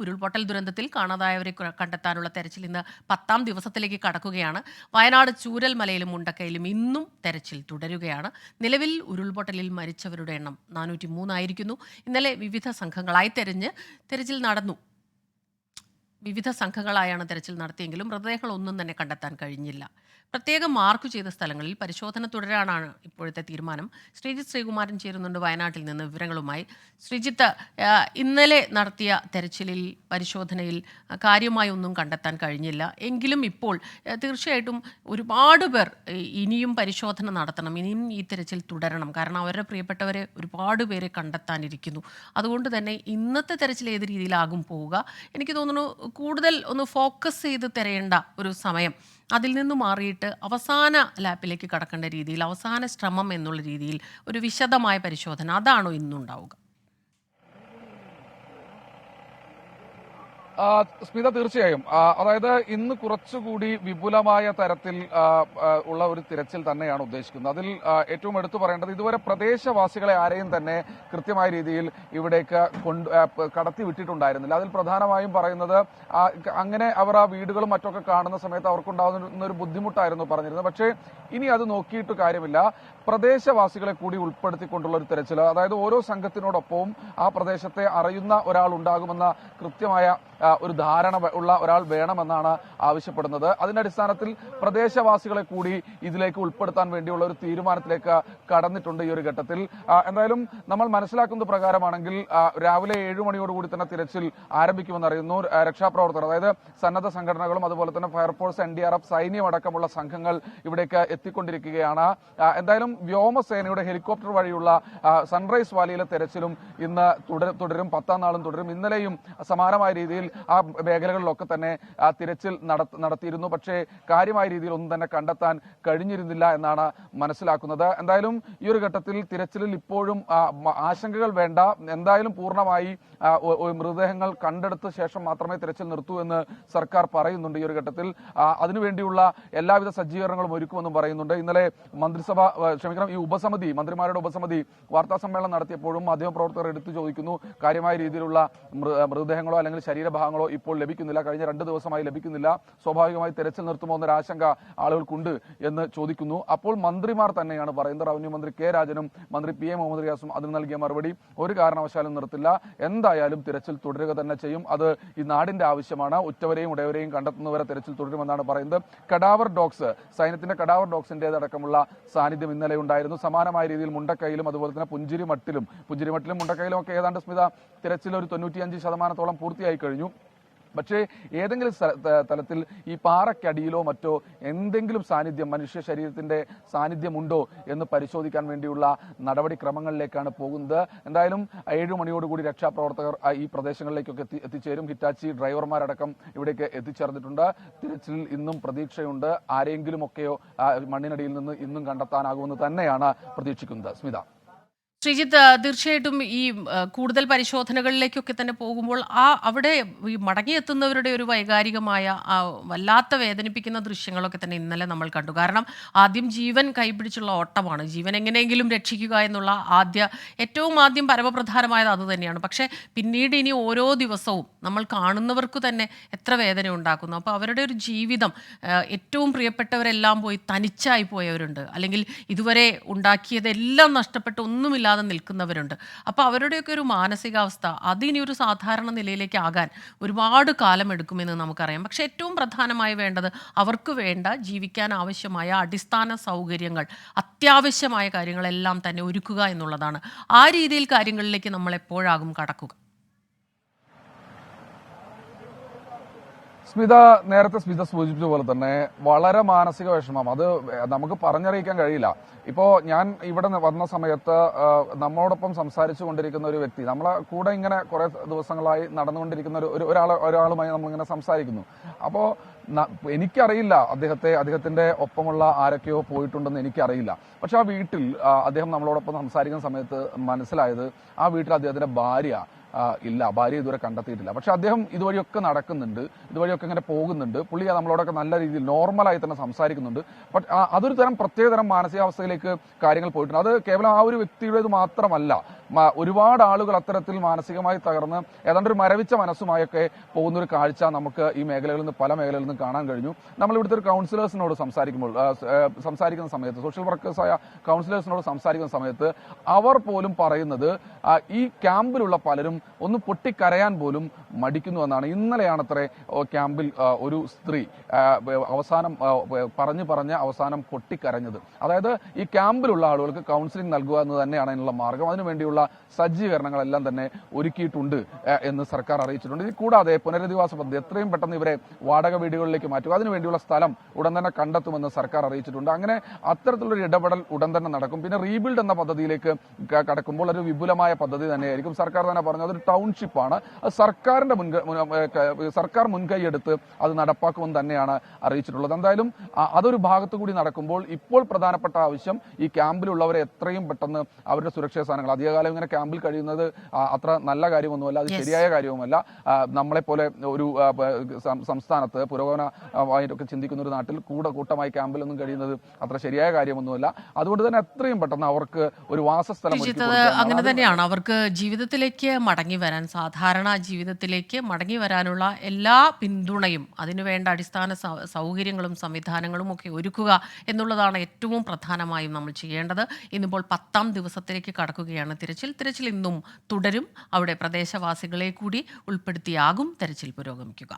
ഉരുൾപൊട്ടൽ ദുരന്തത്തിൽ കാണാതായവരെ കണ്ടെത്താനുള്ള തെരച്ചിൽ ഇന്ന് പത്താം ദിവസത്തിലേക്ക് കടക്കുകയാണ്. വയനാട് ചൂരൽമലയിലും മുണ്ടക്കയിലും ഇന്നും തെരച്ചിൽ തുടരുകയാണ്. നിലവിൽ ഉരുൾപൊട്ടലിൽ മരിച്ചവരുടെ എണ്ണം നാനൂറ്റി മൂന്നായിരിക്കുന്നു ഇന്നലെ വിവിധ സംഘങ്ങളായി തെരഞ്ഞ് തെരച്ചിൽ നടന്നു. വിവിധ സംഘങ്ങളായാണ് തെരച്ചിൽ നടത്തിയെങ്കിലും മൃതദേഹങ്ങളൊന്നും തന്നെ കണ്ടെത്താൻ കഴിഞ്ഞില്ല. പ്രത്യേകം മാർക്ക് ചെയ്ത സ്ഥലങ്ങളിൽ പരിശോധന തുടരാനാണ് ഇപ്പോഴത്തെ തീരുമാനം. ശ്രീജിത്ത് ശ്രീകുമാരൻ ചേരുന്നുണ്ട് വയനാട്ടിൽ നിന്ന് വിവരങ്ങളുമായി. ശ്രീജിത്ത് ഇന്നലെ നടത്തിയ തെരച്ചിലിൽ പരിശോധനയിൽ കാര്യമായി ഒന്നും കണ്ടെത്താൻ കഴിഞ്ഞില്ല. എങ്കിലും ഇപ്പോൾ തീർച്ചയായിട്ടും ഒരുപാട് പേർ ഇനിയും പരിശോധന നടത്തണം. ഇനിയും ഈ തെരച്ചിൽ തുടരണം. കാരണം അവരുടെ പ്രിയപ്പെട്ടവരെ ഒരുപാട് പേരെ കണ്ടെത്താനിരിക്കുന്നു. അതുകൊണ്ട് തന്നെ ഇന്നത്തെ തെരച്ചിൽ ഏത് രീതിയിലാകും പോവുക? എനിക്ക് തോന്നുന്നു കൂടുതൽ ഒന്ന് ഫോക്കസ് ചെയ്ത് തിരയേണ്ട ഒരു സമയം അതിൽ നിന്ന് മാറിയിട്ട് അവസാന ലാപ്പിലേക്ക് കടക്കേണ്ട രീതിയിൽ അവസാന ശ്രമം എന്നുള്ള രീതിയിൽ ഒരു വിശദമായ പരിശോധന അതാണോ ഇന്നുണ്ടാവുക? സ്മിത തീർച്ചയായും. അതായത് ഇന്ന് കുറച്ചുകൂടി വിപുലമായ തരത്തിൽ ഉള്ള ഒരു തിരച്ചിൽ തന്നെയാണ് ഉദ്ദേശിക്കുന്നത്. അതിൽ ഏറ്റവും എടുത്തു പറയേണ്ടത് ഇതുവരെ പ്രദേശവാസികളെ ആരെയും തന്നെ കൃത്യമായ രീതിയിൽ ഇവിടേക്ക് കൊണ്ട് കടത്തി വിട്ടിട്ടുണ്ടായിരുന്നില്ല. അതിൽ പ്രധാനമായും പറയുന്നത് അങ്ങനെ അവർ ആ വീടുകളും മറ്റൊക്കെ കാണുന്ന സമയത്ത് അവർക്കുണ്ടാകുന്ന ഒരു ബുദ്ധിമുട്ടായിരുന്നു പറഞ്ഞിരുന്നത്. പക്ഷേ ഇനി അത് നോക്കിയിട്ട് കാര്യമില്ല. പ്രദേശവാസികളെ കൂടി ഉൾപ്പെടുത്തിക്കൊണ്ടുള്ള ഒരു തിരച്ചിൽ അതായത് ഓരോ സംഘത്തിനോടൊപ്പവും ആ പ്രദേശത്തെ അറിയുന്ന ഒരാൾ ഉണ്ടാകുമെന്ന കൃത്യമായ ഒരു ധാരണ ഉള്ള ഒരാൾ വേണമെന്നാണ് ആവശ്യപ്പെടുന്നത്. അതിന്റെ അടിസ്ഥാനത്തിൽ പ്രദേശവാസികളെ കൂടി ഇതിലേക്ക് ഉൾപ്പെടുത്താൻ വേണ്ടിയുള്ള ഒരു തീരുമാനത്തിലേക്ക് കടന്നിട്ടുണ്ട് ഈ ഒരു ഘട്ടത്തിൽ. എന്തായാലും നമ്മൾ മനസ്സിലാക്കുന്നത് പ്രകാരമാണെങ്കിൽ രാവിലെ ഏഴു മണിയോടുകൂടി തന്നെ തിരച്ചിൽ ആരംഭിക്കുമെന്നറിയുന്നു അറിയുന്നു രക്ഷാപ്രവർത്തകർ. അതായത് സന്നദ്ധ സംഘടനകളും അതുപോലെ തന്നെ fire force N D R F സൈന്യം അടക്കമുള്ള സംഘങ്ങൾ ഇവിടേക്ക് എത്തിക്കൊണ്ടിരിക്കുകയാണ്. എന്തായാലും വ്യോമസേനയുടെ ഹെലികോപ്റ്റർ വഴിയുള്ള സൺറൈസ് വാലിയിലെ തെരച്ചിലും ഇന്ന് തുടരും പത്താം നാളും തുടരും. ഇന്നലെയും സമാനമായ രീതിയിൽ ആ മേഖലകളിലൊക്കെ തന്നെ ആ തിരച്ചിൽ നടത്ത- നടത്തിയിരുന്നു. പക്ഷേ കാര്യമായ രീതിയിൽ ഒന്നും തന്നെ കണ്ടെത്താൻ കഴിഞ്ഞിരുന്നില്ല എന്നാണ് മനസ്സിലാക്കുന്നത്. എന്തായാലും ഈ ഒരു ഘട്ടത്തിൽ തിരച്ചിലിൽ ഇപ്പോഴും ആശങ്കകൾ വേണ്ട. എന്തായാലും പൂർണമായി മൃതദേഹങ്ങൾ കണ്ടെടുത്ത ശേഷം മാത്രമേ തിരച്ചിൽ നിർത്തൂ എന്ന് സർക്കാർ പറയുന്നുണ്ട് ഈ ഒരു ഘട്ടത്തിൽ. അതിനുവേണ്ടിയുള്ള എല്ലാവിധ സജ്ജീകരണങ്ങളും ഒരുക്കുമെന്നും പറയുന്നുണ്ട്. ഇന്നലെ മന്ത്രിസഭ ക്ഷമിക്കണം ഈ ഉപസമിതി മന്ത്രിമാരുടെ ഉപസമിതി വാർത്താ സമ്മേളനം നടത്തിയപ്പോഴും മാധ്യമപ്രവർത്തകർ എടുത്തു ചോദിക്കുന്നു. കാര്യമായ രീതിയിലുള്ള മൃതദേഹങ്ങളോ അല്ലെങ്കിൽ ശരീരഭാഗങ്ങളോ ഇപ്പോൾ ലഭിക്കുന്നില്ല. കഴിഞ്ഞ രണ്ട് ദിവസമായി ലഭിക്കുന്നില്ല. സ്വാഭാവികമായി തെരച്ചിൽ നിർത്തുമോ എന്നൊരു ആശങ്ക ആളുകൾക്കുണ്ട് എന്ന് ചോദിക്കുന്നു. അപ്പോൾ മന്ത്രിമാർ തന്നെയാണ് പറയുന്നത്. റവന്യൂ മന്ത്രി കെ രാജനും മന്ത്രി പി എ മുഹമ്മദ് റിയാസും അതിന് നൽകിയ മറുപടി ഒരു കാരണവശാലും നിർത്തില്ല. എന്തായാലും തിരച്ചിൽ തുടരുക തന്നെ ചെയ്യും. അത് ഈ നാടിന്റെ ആവശ്യമാണ്. ഉറ്റവരെയും ഉടയവരെയും കണ്ടെത്തുന്നവരെ തിരച്ചിൽ തുടരുമെന്നാണ് പറയുന്നത്. കടാവർ ഡോഗ്സ് സൈന്യത്തിന്റെ കടാവർ ഡോഗ്സിന്റേതടക്കമുള്ള സാന്നിധ്യം ഇന്നലെ ഉണ്ടായിരുന്നു. സമാനമായ രീതിയിൽ മുണ്ടക്കൈയിലും അതുപോലെ തന്നെ പുഞ്ചിരിമട്ടിലും പുഞ്ചിരിമട്ടിലും മുണ്ടക്കൈയിലും ഒക്കെ ഏതാണ്ട് സ്മിത തിരച്ചിൽ ഒരു തൊണ്ണൂറ്റിയഞ്ച് ശതമാനത്തോളം പൂർത്തിയായി കഴിഞ്ഞു. പക്ഷേ ഏതെങ്കിലും തലത്തിൽ ഈ പാറക്കടിയിലോ മറ്റോ എന്തെങ്കിലും സാന്നിധ്യം മനുഷ്യ ശരീരത്തിന്റെ സാന്നിധ്യമുണ്ടോ എന്ന് പരിശോധിക്കാൻ വേണ്ടിയുള്ള നടപടിക്രമങ്ങളിലേക്കാണ് പോകുന്നത്. എന്തായാലും ഏഴു മണിയോടുകൂടി രക്ഷാപ്രവർത്തകർ ഈ പ്രദേശങ്ങളിലേക്കൊക്കെ എത്തി എത്തിച്ചേരും. ഹിറ്റാച്ചി ഡ്രൈവർമാരടക്കം ഇവിടേക്ക് എത്തിച്ചേർന്നിട്ടുണ്ട്. തിരച്ചിൽ ഇന്നും പ്രതീക്ഷയുണ്ട്. ആരെങ്കിലുമൊക്കെയോ മണ്ണിനടിയിൽ നിന്ന് ഇന്നും കണ്ടെത്താനാകുമെന്ന് തന്നെയാണ് പ്രതീക്ഷിക്കുന്നത്. സ്മിത. ശ്രീജിത്ത് തീർച്ചയായിട്ടും ഈ കൂടുതൽ പരിശോധനകളിലേക്കൊക്കെ തന്നെ പോകുമ്പോൾ ആ അവിടെ ഈ മടങ്ങിയെത്തുന്നവരുടെ ഒരു വൈകാരികമായ ആ വല്ലാത്ത വേദനിപ്പിക്കുന്ന ദൃശ്യങ്ങളൊക്കെ തന്നെ ഇന്നലെ നമ്മൾ കണ്ടു. കാരണം ആദ്യം ജീവൻ കൈപിടിച്ചുള്ള ഓട്ടമാണ്. ജീവൻ എങ്ങനെയെങ്കിലും രക്ഷിക്കുക എന്നുള്ള ആദ്യ ഏറ്റവും ആദ്യം പരമപ്രധാനമായത് അത് തന്നെയാണ്. പക്ഷേ പിന്നീട് ഇനി ഓരോ ദിവസവും നമ്മൾ കാണുന്നവർക്ക് തന്നെ എത്ര വേദന ഉണ്ടാക്കുന്നു. അപ്പോൾ അവരുടെ ഒരു ജീവിതം ഏറ്റവും പ്രിയപ്പെട്ടവരെല്ലാം പോയി തനിച്ചായി പോയവരുണ്ട്. അല്ലെങ്കിൽ ഇതുവരെ ഉണ്ടാക്കിയതെല്ലാം നഷ്ടപ്പെട്ട് ഒന്നുമില്ലാതെ നിൽക്കുന്നവരുണ്ട്. അപ്പോൾ അവരുടെയൊക്കെ ഒരു മാനസികാവസ്ഥ അതിനി ഒരു സാധാരണ നിലയിലേക്ക് ആകാൻ ഒരുപാട് കാലം എടുക്കുമെന്ന് നമുക്കറിയാം. പക്ഷേ ഏറ്റവും പ്രധാനമായി വേണ്ടത് അവർക്ക് വേണ്ട ജീവിക്കാൻ ആവശ്യമായ അടിസ്ഥാന സൗകര്യങ്ങൾ അത്യാവശ്യമായ കാര്യങ്ങളെല്ലാം തന്നെ ഒരുക്കുക എന്നുള്ളതാണ്. ആ രീതിയിൽ കാര്യങ്ങളിലേക്ക് നമ്മൾ എപ്പോഴാകും കടക്കുക. സ്മിത നേരത്തെ സ്മിത സൂചിപ്പിച്ച പോലെ തന്നെ വളരെ മാനസിക വിഷമം. അത് നമുക്ക് പറഞ്ഞറിയിക്കാൻ കഴിയില്ല. ഇപ്പോ ഞാൻ ഇവിടെ വന്ന സമയത്ത് നമ്മോടൊപ്പം സംസാരിച്ചു കൊണ്ടിരിക്കുന്ന ഒരു വ്യക്തി നമ്മളെ കൂടെ ഇങ്ങനെ കുറെ ദിവസങ്ങളായി നടന്നുകൊണ്ടിരിക്കുന്ന ഒരു ഒരു- ഒരാൾ ഒരാളുമായി നമ്മളിങ്ങനെ സംസാരിക്കുന്നു. അപ്പോ എനിക്കറിയില്ല അദ്ദേഹത്തെ അദ്ദേഹത്തിന്റെ ഒപ്പമുള്ള ആരൊക്കെയോ പോയിട്ടുണ്ടെന്ന് എനിക്കറിയില്ല. പക്ഷെ ആ വീട്ടിൽ അദ്ദേഹം നമ്മളോടൊപ്പം സംസാരിക്കുന്ന സമയത്ത് മനസ്സിലായത് ആ വീട്ടിൽ അദ്ദേഹത്തിന്റെ ഭാര്യ ഇല്ല ഭാര്യ ഇതുവരെ കണ്ടെത്തിയിട്ടില്ല. പക്ഷെ അദ്ദേഹം ഇതുവഴിയൊക്കെ നടക്കുന്നുണ്ട് ഇതുവഴിയൊക്കെ ഇങ്ങനെ പോകുന്നുണ്ട്. പുള്ളി നമ്മളോടൊക്കെ നല്ല രീതിയിൽ നോർമലായി തന്നെ സംസാരിക്കുന്നുണ്ട്. ബട്ട് അതൊരു തരം പ്രത്യേകതരം മാനസികാവസ്ഥയിലേക്ക് കാര്യങ്ങൾ പോയിട്ടുണ്ട്. അത് കേവലം ആ ഒരു വ്യക്തിയുടേത് മാത്രമല്ല. ഒരുപാട് ആളുകൾ അത്തരത്തിൽ മാനസികമായി തകർന്ന് ഏതാണ്ട് ഒരു മരവിച്ച മനസ്സുമായൊക്കെ പോകുന്ന ഒരു കാഴ്ച നമുക്ക് ഈ മേഖലകളിൽ നിന്ന് പല മേഖലകളിൽ നിന്ന് കാണാൻ കഴിഞ്ഞു. നമ്മൾ ഇവിടുത്തെ ഒരു കൗൺസിലേഴ്സിനോട് സംസാരിക്കുമ്പോൾ സംസാരിക്കുന്ന സമയത്ത് സോഷ്യൽ വർക്കേഴ്സായ കൗൺസിലേഴ്സിനോട് സംസാരിക്കുന്ന സമയത്ത് അവർ പോലും പറയുന്നത് ഈ ക്യാമ്പിലുള്ള പലരും ഒന്ന് പൊട്ടിക്കരയാൻ പോലും മടിക്കുന്നു എന്നാണ്. ഇന്നലെയാണ് അത്രേ ക്യാമ്പിൽ ഒരു സ്ത്രീ അവസാനം പറഞ്ഞു പറഞ്ഞ് അവസാനം പൊട്ടിക്കരഞ്ഞത്. അതായത് ഈ ക്യാമ്പിലുള്ള ആളുകൾക്ക് കൗൺസിലിംഗ് നൽകുക എന്ന് തന്നെയാണ് അതിനുള്ള മാർഗം. അതിനുവേണ്ടിയുള്ള സജ്ജീകരണങ്ങളെല്ലാം തന്നെ ഒരുക്കിയിട്ടുണ്ട് എന്ന് സർക്കാർ അറിയിച്ചിട്ടുണ്ട്. ഇത് കൂടാതെ പുനരധിവാസ പദ്ധതി എത്രയും പെട്ടെന്ന് ഇവരെ വാടക വീടുകളിലേക്ക് മാറ്റുക അതിനുവേണ്ടിയുള്ള സ്ഥലം ഉടൻ തന്നെ കണ്ടെത്തുമെന്ന് സർക്കാർ അറിയിച്ചിട്ടുണ്ട്. അങ്ങനെ അത്തരത്തിലൊരു ഇടപെടൽ ഉടൻ തന്നെ നടക്കും. പിന്നെ റീബിൽഡ് എന്ന പദ്ധതിയിലേക്ക് കടക്കുമ്പോൾ ഒരു വിപുലമായ പദ്ധതി തന്നെയായിരിക്കും. സർക്കാർ തന്നെ പറഞ്ഞു അതൊരു ടൗൺഷിപ്പാണ്. അത് സർക്കാരിന്റെ മുൻകൈ മുൻ- സർക്കാർ മുൻകൈ എടുത്ത് അത് നടപ്പാക്കുമെന്ന് തന്നെയാണ് അറിയിച്ചിട്ടുള്ളത്. എന്തായാലും അതൊരു ഭാഗത്തു കൂടി നടക്കുമ്പോൾ ഇപ്പോൾ പ്രധാനപ്പെട്ട ആവശ്യം ഈ ക്യാമ്പിലുള്ളവരെ എത്രയും പെട്ടെന്ന് അവരുടെ സുരക്ഷാ സാധനങ്ങൾ അധികകാലം ഇങ്ങനെ ക്യാമ്പിൽ കഴിയുന്നത് അത്ര നല്ല കാര്യമൊന്നുമല്ല അത് ശരിയായ കാര്യവുമല്ല. നമ്മളെ നമ്മളെപ്പോലെ ഒരു സംസ്ഥാനത്ത് പുരോഗമനമായിട്ടൊക്കെ ചിന്തിക്കുന്ന ഒരു നാട്ടിൽ കൂടെ കൂട്ടമായി ക്യാമ്പിലൊന്നും കഴിയുന്നത് അത്ര ശരിയായ കാര്യമൊന്നുമല്ല. അതുകൊണ്ട് തന്നെ എത്രയും പെട്ടെന്ന് അവർക്ക് ഒരു വാസസ്ഥലം അങ്ങനെ തന്നെയാണ്. അവർക്ക് ജീവിതത്തിലേക്ക് മടങ്ങി വരാൻ സാധാരണ ജീവിതത്തിലേക്ക് മടങ്ങി വരാനുള്ള എല്ലാ പിന്തുണയും അതിനുവേണ്ട അടിസ്ഥാന സൗകര്യങ്ങളും സംവിധാനങ്ങളും ഒക്കെ ഒരുക്കുക എന്നുള്ളതാണ് ഏറ്റവും പ്രധാനമായും നമ്മൾ ചെയ്യേണ്ടത്. ഇന്നിപ്പോൾ പത്താം ദിവസത്തിലേക്ക് കടക്കുകയാണ് തിരച്ചിൽ തിരച്ചിൽ ഇന്നും തുടരും. അവിടെ പ്രദേശവാസികളെ കൂടി ഉൾപ്പെടുത്തിയാകും തെരച്ചിൽ പുരോഗമിക്കുക.